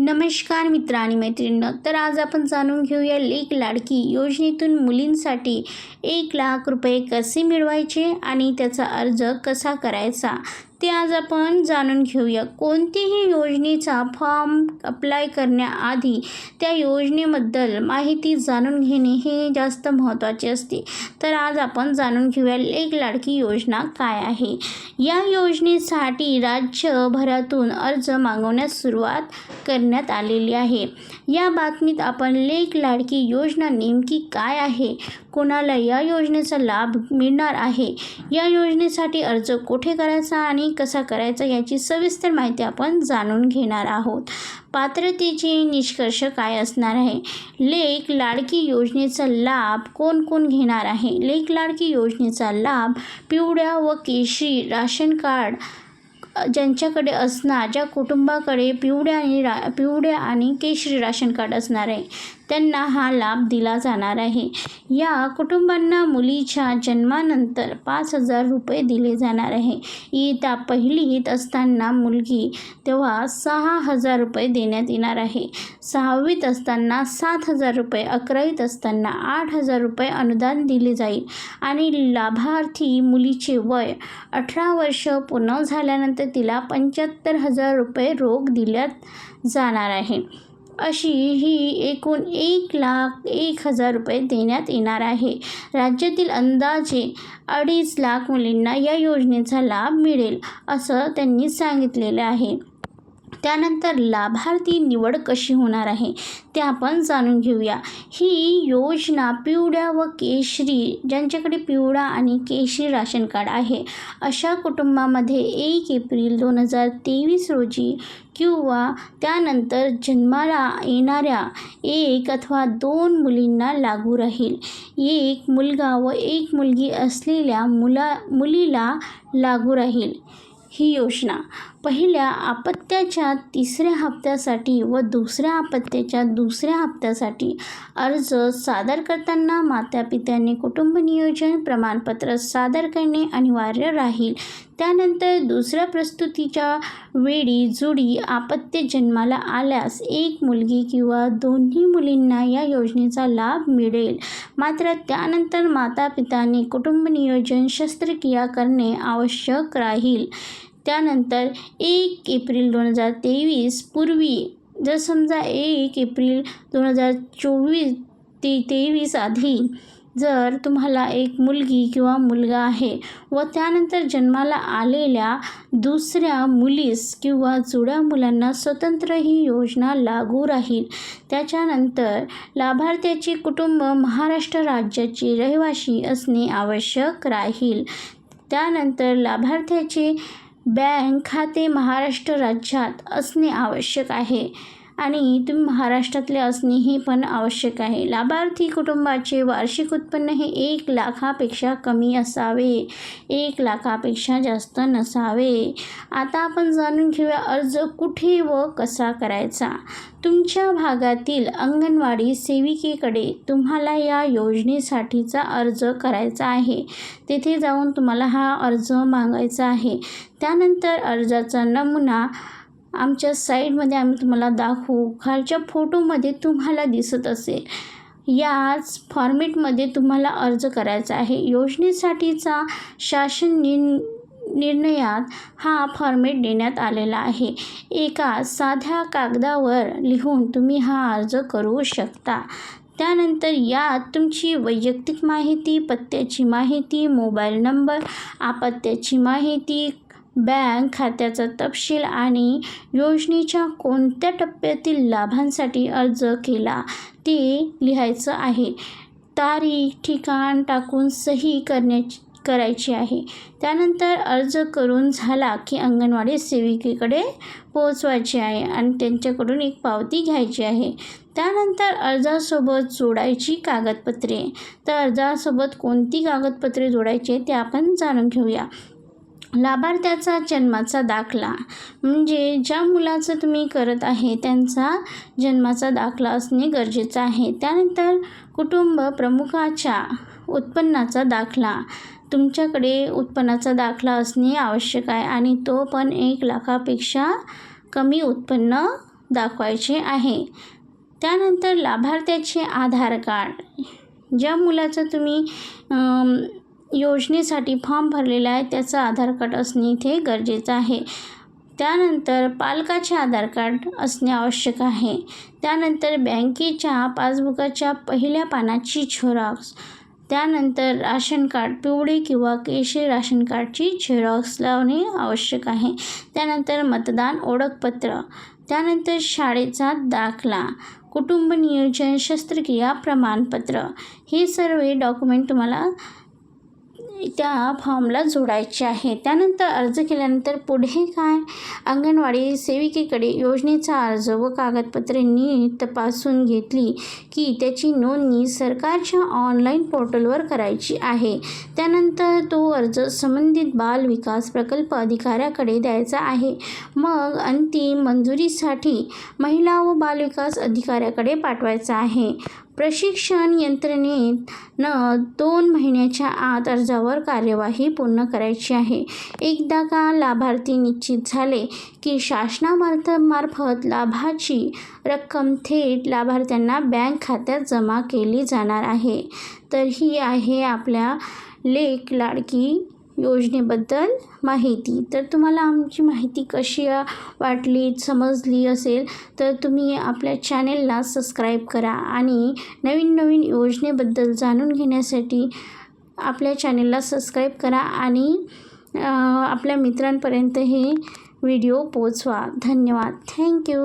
नमस्कार मित्र आणि मैत्रिणींनो तर आज आपण जाणून घेऊया लेक लाडकी योजनेतून मुलींसाठी एक लाख रुपये कसे मिळवायचे आणि त्याचा अर्ज कसा करायचा? ते आज आपण जाणून घेऊया. कोणतीही योजनेचा फॉर्म अप्लाय करण्याआधी त्या योजनेबद्दल माहिती जाणून घेणे हे जास्त महत्त्वाचे असते. तर आज आपण जाणून घेऊया लेक लाडकी योजना काय आहे. या योजनेसाठी राज्यभरातून अर्ज मागवण्यास सुरुवात करण्यात आलेली आहे. या बातमीत आपण लेक लाडकी योजना नेमकी काय आहे? कोणाला या योजनेचा लाभ मिळणार आहे? या योजनेसाठी अर्ज कुठे करायचा आणि कसा करायचा याची सविस्तर माहिती आपण जाणून घेणार आहोत. पात्रतेचे निष्कर्ष काय असणार आहे? लेक लाडकी योजनेचा लाभ कोण कोण घेणार आहे? लेक लाडकी योजनेचा लाभ पिवळ्या व केशरी राशन कार्ड ज्यांच्याकडे असणार ज्या कुटुंबाकडे पिवळ्या आणि रा पिवळ्या आणि केशरी राशन कार्ड असणार आहे त्यांना हा लाभ दिला जाणार आहे. या कुटुंबांना मुलीच्या जन्मानंतर पाच हजार रुपये दिले जाणार आहे. इयत्ता पहिलीत असताना मुलगी तेव्हा सहा हजार रुपये देण्यात येणार आहे. सहावीत असताना सात हजार रुपये अकरावीत असताना आठ हजार रुपये अनुदान दिले जाईल आणि लाभार्थी मुलीचे वय अठरा वर्ष पूर्ण झाल्यानंतर तिला पंच्याहत्तर हजार रुपये रोख दिल्यात जाणार आहे. अशी ही एकूण एक लाख एक हजार रुपये देण्यात येणार आहे. राज्यातील अंदाजे अडीच लाख मुलींना या योजनेचा लाभ मिळेल असं त्यांनी सांगितलेलं आहे. त्यानंतर लाभार्थी निवड कशी होणार आहे ते आपण जाणून घेऊया. ही योजना पिवळ्या व केशरी ज्यांच्याकडे पिवळा आणि केशरी राशन कार्ड आहे अशा कुटुंबामध्ये एक एप्रिल दोन हजार तेवीस रोजी किंवा त्यानंतर जन्माला येणाऱ्या एक अथवा दोन मुलींना लागू राहील. एक मुलगा व एक मुलगी असलेल्या मुला मुलीला लागू राहील. ही योजना पहिल्या अपत्याच्या तिसऱ्या हप्त्यासाठी व दुसऱ्या अपत्याच्या दुसऱ्या हप्त्यासाठी अर्ज सादर करताना मातापित्यांनी कुटुंब नियोजन प्रमाणपत्र सादर करणे अनिवार्य राहील. त्यानंतर दुसऱ्या प्रस्तुतीच्या वेळी जुडी आपत्य जन्माला आल्यास एक मुलगी किंवा दोन्ही मुलींना या योजनेचा लाभ मिळेल. मात्र त्यानंतर मातापितांनी कुटुंब नियोजन शस्त्रक्रिया करणे आवश्यक राहील. त्यानंतर एक एप्रिल दोन हजार तेवीस पूर्वी जर समजा एक एप्रिल दोन हजार चोवीस ते तेवीस आधी जर तुम्हाला एक मुलगी किंवा मुलगा आहे व त्यानंतर जन्माला आलेल्या दुसऱ्या मुलीस किंवा जुड्या मुलांना स्वतंत्र ही योजना लागू राहील. त्याच्यानंतर लाभार्थ्याचे कुटुंब महाराष्ट्र राज्याचे रहिवासी असणे आवश्यक राहील. त्यानंतर लाभार्थ्याचे बँक खाते महाराष्ट्र राज्यात असणे आवश्यक आहे. आणि तुम्ही महाराष्ट्रातले असणे हे पण आवश्यक आहे. लाभार्थी कुटुंबाचे वार्षिक उत्पन्न हे एक लाखापेक्षा कमी असावे. एक लाखापेक्षा जास्त नसावे. आता आपण जाणून घेऊया अर्ज कुठे व कसा करायचा? तुमच्या भागातील अंगणवाडी सेविकेकडे तुम्हाला या योजनेसाठीचा अर्ज करायचा आहे. तेथे जाऊन तुम्हाला हा अर्ज मागायचा आहे. त्यानंतर अर्जाचा नमुना आमच्या साईडमध्ये आम्ही तुम्हाला दाखवू. खालच्या फोटोमध्ये तुम्हाला दिसत असेल. याच फॉर्मेटमध्ये तुम्हाला अर्ज करायचा आहे. योजनेसाठीचा शासन निर निर्णयात हा फॉर्मेट देण्यात आलेला आहे. एका साध्या कागदावर लिहून तुम्ही हा अर्ज करू शकता. त्यानंतर यात तुमची वैयक्तिक माहिती पत्त्याची माहिती मोबाईल नंबर आपत्त्याची माहिती बँक खात्याचा तपशील आणि योजनेच्या कोणत्या टप्प्यातील लाभांसाठी अर्ज केला ते लिहायचं आहे. तारीख ठिकाण टाकून सही करण्याची करायची आहे. त्यानंतर अर्ज करून झाला की अंगणवाडी सेविकेकडे पोचवायचे आहे आणि त्यांच्याकडून एक पावती घ्यायची आहे. त्यानंतर अर्जासोबत जोडायची कागदपत्रे. तर अर्जासोबत कोणती कागदपत्रे जोडायची ते आपण जाणून घेऊया. लाभार्थ्याचा जन्माचा दाखला. म्हणजे ज्या मुलाचं तुम्ही करत आहे त्यांचा जन्माचा दाखला असणे गरजेचं आहे. त्यानंतर कुटुंब प्रमुखाच्या उत्पन्नाचा दाखला. तुमच्याकडे उत्पन्नाचा दाखला असणे आवश्यक आहे आणि तो पण एक लाखापेक्षा कमी उत्पन्न दाखवायचे आहे. त्यानंतर लाभार्थ्याचे आधार कार्ड. ज्या मुलाचं तुम्ही योजनेसाठी फॉर्म भरलेला आहे त्याचं आधार कार्ड असणे इथे गरजेचं आहे. त्यानंतर पालकाचे आधार कार्ड असणे आवश्यक आहे. त्यानंतर बँकेच्या पासबुकाच्या पहिल्या पानाची झेरॉक्स. त्यानंतर राशन कार्ड पिवळे किंवा केशरी राशन कार्डची झेरॉक्स लावणे आवश्यक आहे. त्यानंतर मतदान ओळखपत्र. त्यानंतर शाळेचा दाखला. कुटुंब नियोजन शस्त्रक्रिया प्रमाणपत्र. हे सर्व डॉक्युमेंट तुम्हाला त्या फॉर्मला जोडायचे आहे. त्यानंतर अर्ज केल्यानंतर पुढे काय? अंगणवाडी सेविकेकडे योजनेचा अर्ज व कागदपत्रे नीट तपासून घेतली की त्याची नोंदणी सरकारच्या ऑनलाईन पोर्टलवर करायची आहे. त्यानंतर तो अर्ज संबंधित बाल विकास प्रकल्प अधिकाऱ्याकडे द्यायचा आहे. मग अंतिम मंजुरीसाठी महिला व बालविकास अधिकाऱ्याकडे पाठवायचा आहे. प्रशिक्षण यंत्रणेनं न दोन महिन्याच्या आत अर्जावर कार्यवाही पूर्ण करायची आहे. एकदा का लाभार्थी निश्चित झाले की शासनामार्फत मार्फत लाभाची रक्कम थेट लाभार्थ्यांना बँक खात्यात जमा केली जाणार आहे तर ही आहे आपल्या लेक लाडकी योजनेबद्दल माहिती. तर तुम्हाला आमची माहिती कशी वाटली समजली असेल तर तुम्ही आपल्या चॅनेलला सबस्क्राईब करा आणि नवीन नवीन योजनेबद्दल जाणून घेण्यासाठी आपल्या चॅनेलला सबस्क्राईब करा आणि आपल्या मित्रांपर्यंत हे व्हिडिओ पोचवा धन्यवाद. थँक्यू